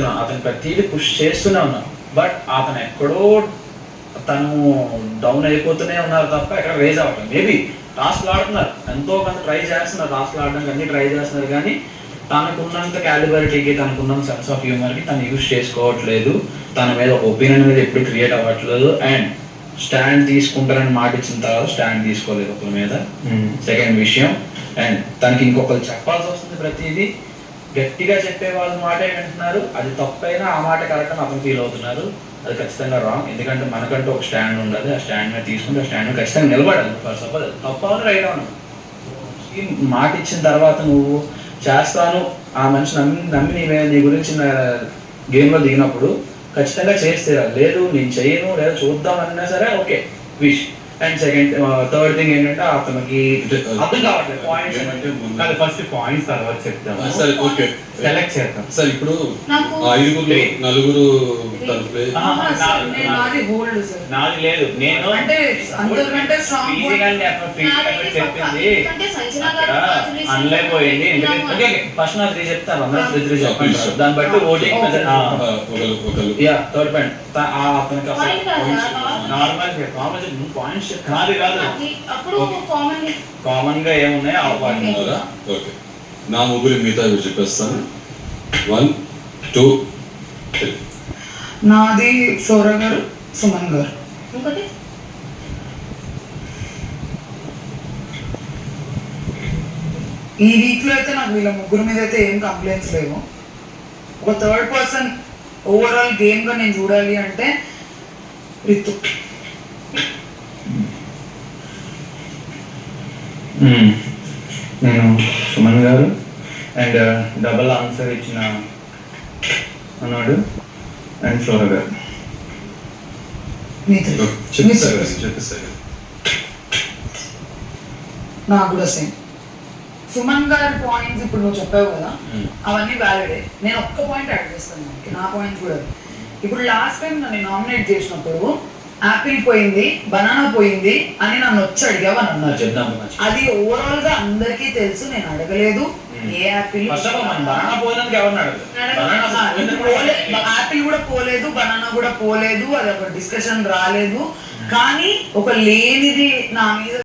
చెప్తున్నాను. అతను ప్రతిదీ పుష్ చేస్తూనే ఉన్నాను. బట్ అతను ఎక్కడో తను డౌన్ అయిపోతూనే ఉన్నారు తప్ప ఎక్కడ రేజ్ అవ్వట్లేదు. మేబీ టాస్క్లు ఆడుతున్నారు. ఎంతో కొంత ట్రై చేస్తున్నారు. టాస్క్లు ఆడడానికి అన్ని ట్రై చేస్తున్నారు కానీ తనకున్నంత క్యాలిబరిటీకి తనకున్నంత సెన్స్ ఆఫ్ హ్యూమర్కి తను యూస్ చేసుకోవట్లేదు. తన మీద ఒపీనియన్ మీద ఎప్పుడు క్రియేట్ అవ్వట్లేదు. అండ్ స్టాండ్ తీసుకుంటారని మాట ఇచ్చిన తర్వాత స్టాండ్ తీసుకోలేదు ఒకరి మీద. సెకండ్ విషయం. అండ్ తనకి ఇంకొకరు చెప్పాల్సి వస్తుంది ప్రతిదీ. గట్టిగా చెప్పే వాళ్ళ మాటే వింటున్నారు. అది తప్పైనా ఆ మాట కరెక్ట్ అని అతను ఫీల్ అవుతున్నారు. అది ఖచ్చితంగా రాంగ్. ఎందుకంటే మనకంటూ ఒక స్టాండ్ ఉండాలి. ఆ స్టాండ్ మీద తీసుకుంటే ఆ స్టాండ్ ఖచ్చితంగా నిలబడాలి. ఫస్ట్ ఆఫ్ ఆల్ తప్ప అవును రైట్ అవును మాట ఇచ్చిన తర్వాత నువ్వు చేస్తాను. ఆ మనిషి నమ్మి నమ్మి నీ మీద నీ గురించి గేమ్లో దిగినప్పుడు ఖచ్చితంగా చేస్తే లేదు నేను చేయను లేదా చూద్దామన్నా సరే okay. Wish. And second third thing ఏంటంటే అతనికి అర్థం కావట్లేదు పాయింట్స్ కాదు ఫస్ట్ పాయింట్స్ తర్వాత చెప్తాము ఆ, సరే ఓకే. సెలెక్ట్ చేద్దాం. సార్ ఇప్పుడు నాకు ఐదుగురు నలుగురు నాది హోల్డ్ సార్. నాది లేదు. నేను చెప్పింది. అనలేకపోయింది చెప్తున్నాము. ఎందుకంటే ఫస్ట్ నా త్రీ చెప్తాను అందరూ త్రీ చెప్పండి. దాన్ని బట్టి ఓటింగ్ యా థర్డ్ పాయింట్ అతనికి? నార్మల్ పాయింట్స్ కాదు కాదు. అప్పుడు కామన్ కామన్గా ఏమున్నాయి? ఉన్నారా ఓకే నా ముగ్గురు మిగతా చెప్పేస్తాను. వన్ టూ త్రీ నాది సౌర గారు సుమన్ గారు. ఇంకోటి? ఈ వీక్లో అయితే నాకు వీళ్ళ ముగ్గురు మీద అయితే ఏం కంప్లైంట్స్ లేవు. ఒక థర్డ్ పర్సన్ ఓవరాల్ గేమ్గా నేను చూడాలి అంటే రితు నేను సుమన్ గారు. అండ్ డబల్ ఆన్సర్ ఇచ్చిన అన్నాడు అండ్ సోర గారు. నాకు కూడా సేమ్ సుమన్ గారి పాయింట్స్ ఇప్పుడు నువ్వు చెప్పావు కదా Hmm. అవన్నీ వ్యాలిడే నేను ఒక్క పాయింట్ యాడ్ చేస్తాను నా పాయింట్ కూడా. ఇప్పుడు లాస్ట్ టైం నన్ను నామినేట్ చేసినప్పుడు యాపిల్ పోయింది బనానా పోయింది అని నన్ను వచ్చి అడిగావు అని అన్నారు. అది ఓవరాల్గా అందరికీ తెలుసు నేను అడగలేదు. ఏ పోయినందుకు యాపిల్ కూడా పోలేదు బనానా కూడా పోలేదు అది ఒక డిస్కషన్ రాలేదు. కానీ ఒక లేనిది నా మీద